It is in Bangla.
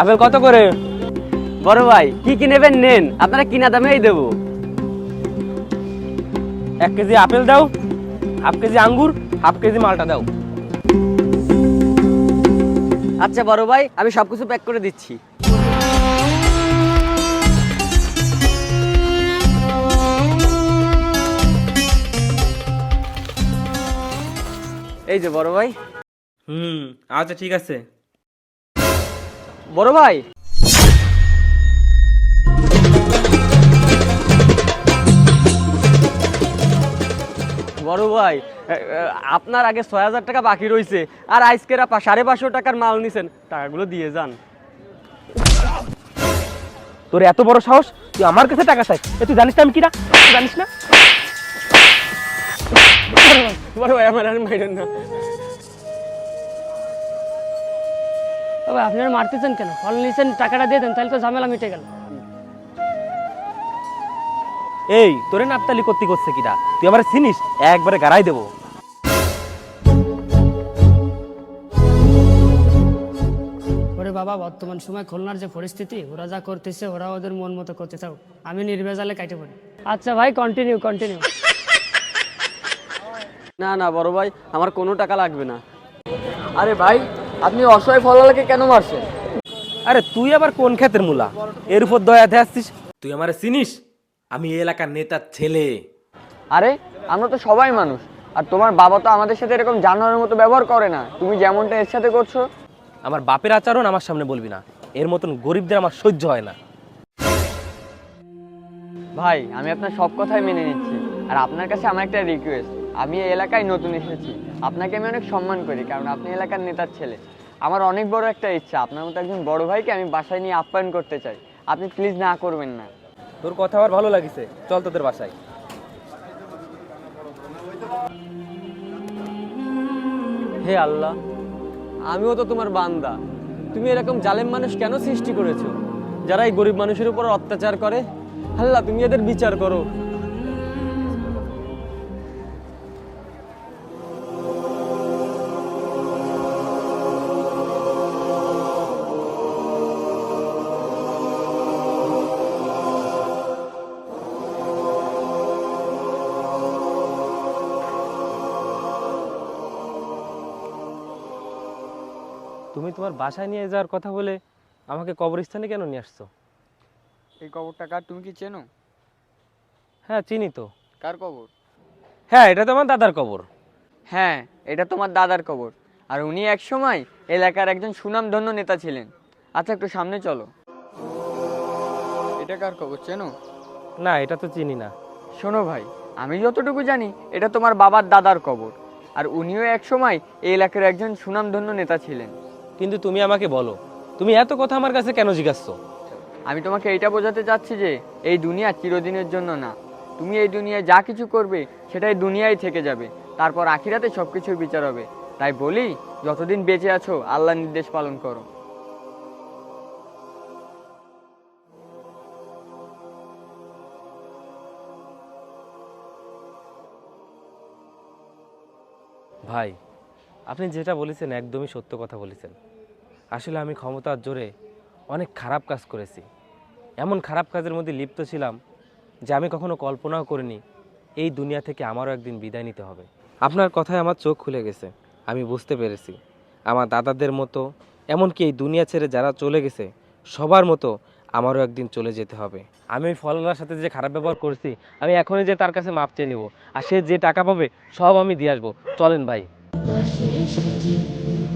আপেল কত করে? বড় ভাই, কি কি নেবেন নেন, আপনারা কিনা দামেই দেবো। এক কেজি আপেল দাও, হাফ কেজি আঙ্গুর, হাফ কেজি মালটা দাও। আচ্ছা বড় ভাই, আমি সব কিছু প্যাক করে দিচ্ছি। এই যে বড় ভাই। হুম আচ্ছা ঠিক আছে। বড় ভাই। বড় ভাই আপনার আগে ছয় হাজার টাকা বাকি রয়েছে আর আজকের আপা সাড়ে পাঁচশো টাকার মাল নিছেন, টাকাগুলো দিয়ে যান। তোর এত বড় সাহস? তুই আমার কাছে টাকা চাই তুই জানিস না আমি কিরা? জানিস না? বড় ভাই, আমার আর মাইরেন না। তবে আপনারা মারতেছেন কেন? ফল নিয়েছেন টাকাটা দিয়ে দেন তাহলে তো ঝামেলা মিটে গেল। এই তোরে নাপতালি করতে করছে কিরা তুই আমার চিনিস? একবারে গাড়াই দেবো। ওরে বাবা বর্তমান সময় খুলনার যে পরিস্থিতি ওরা যা করতেছে ওরা ওদের মন মতো করতে চাও আমি নির্ভেজালে কাটে পড়ি। আচ্ছা ভাই কন্টিনিউ কন্টিনিউ না না বড় ভাই আমার কোনো টাকা লাগবে না। আরে ভাই আপনি অসহায় ফলালাকে কেন মারছেন? আরে তুই আবার কোন ক্ষেতের মূলা? এর উপর দয়াতে আসছিস? তুই আমার চিনিস? আমি এই এলাকার নেতার ছেলে। আরে আমরা তো সবাই মানুষ। আর তোমার বাবা তো আমাদের সাথে এরকম জানোয়ারের মতো ব্যবহার করে না। তুমি যেমনটা এর সাথে করছ। আমার বাপের আচরণ আমার সামনে বলবি না। এর মতন গরিবদের আমার সহ্য হয় না। ভাই আমি আপনার সব কথাই মেনে নিচ্ছি। আর আপনার কাছে আমার একটা রিকোয়েস্ট আমি এই এলাকায় নতুন এসেছি। আপনাকে আমি অনেক সম্মান করি কারণ আপনি এলাকার নেতার ছেলে। আমার অনেক বড় একটা ইচ্ছা। আপনার মতো একজন বড় ভাইকে আমি বাসায় নিয়ে আপ্যায়ন করতে চাই। আপনি প্লিজ না করবেন না। তোর কথা আমার ভালো লাগিছে। চল তোদের বাসায়। হে আল্লাহ আমিও তো তোমার বান্দা। তুমি এরকম জালেম মানুষ কেন সৃষ্টি করেছ? যারা এই গরিব মানুষের উপর অত্যাচার করে? আল্লাহ তুমি এদের বিচার করো। তুমি তোমার বাসায় নিয়ে যাওয়ার কথা বলে আমাকে কবরস্থানে কেন নিয়ে আসছো? এই কবরটা কার? তুমি কি চেনো? হ্যাঁ চিনি তো। কার কবর? হ্যাঁ এটা তো আমার দাদার কবর। হ্যাঁ এটা তোমার দাদার কবর। আর উনি এক সময় এলাকার একজন সুনামধন্য নেতা ছিলেন। আচ্ছা একটু সামনে চলো। এটা কার কবর চেনো? না এটা তো চিনি না। শোনো ভাই আমি যতটুকু জানি এটা তোমার বাবার দাদার কবর। আর উনিও এক সময় এই এলাকার একজন সুনামধন্য নেতা ছিলেন। কিন্তু তুমি আমাকে বলো তুমি এত কথা আমার কাছে কেন জিজ্ঞাসছো? আমি তোমাকে এইটা বোঝাতে চাচ্ছি যে এই দুনিয়া চিরদিনের জন্য না। তুমি এই দুনিয়ায় যা কিছু করবে সেটাই দুনিয়ায় থেকে যাবে। তারপর আখিরাতে সব কিছুর বিচার হবে। তাই বলি যতদিন বেঁচে আছো আল্লাহ নির্দেশ পালন করো। ভাই আপনি যেটা বলেছেন একদমই সত্য কথা বলেছেন। আসলে আমি ক্ষমতার জোরে অনেক খারাপ কাজ করেছি। এমন খারাপ কাজের মধ্যে লিপ্ত ছিলাম যে আমি কখনো কল্পনাও করিনি এই দুনিয়া থেকে আমারও একদিন বিদায় নিতে হবে। আপনার কথায় আমার চোখ খুলে গেছে, আমি বুঝতে পেরেছি। আমার দাদাদের মতো, এমনকি এই দুনিয়া ছেড়ে যারা চলে গেছে, সবার মতো আমারও একদিন চলে যেতে হবে। আমি ওই ফলদার সাথে যে খারাপ ব্যবহার করছি, আমি এখনই যে তার কাছে মাপ চেয়ে নিব। আর সে যে টাকা পাবে, সব আমি দিয়ে আসব। চলেন ভাই। 我是一只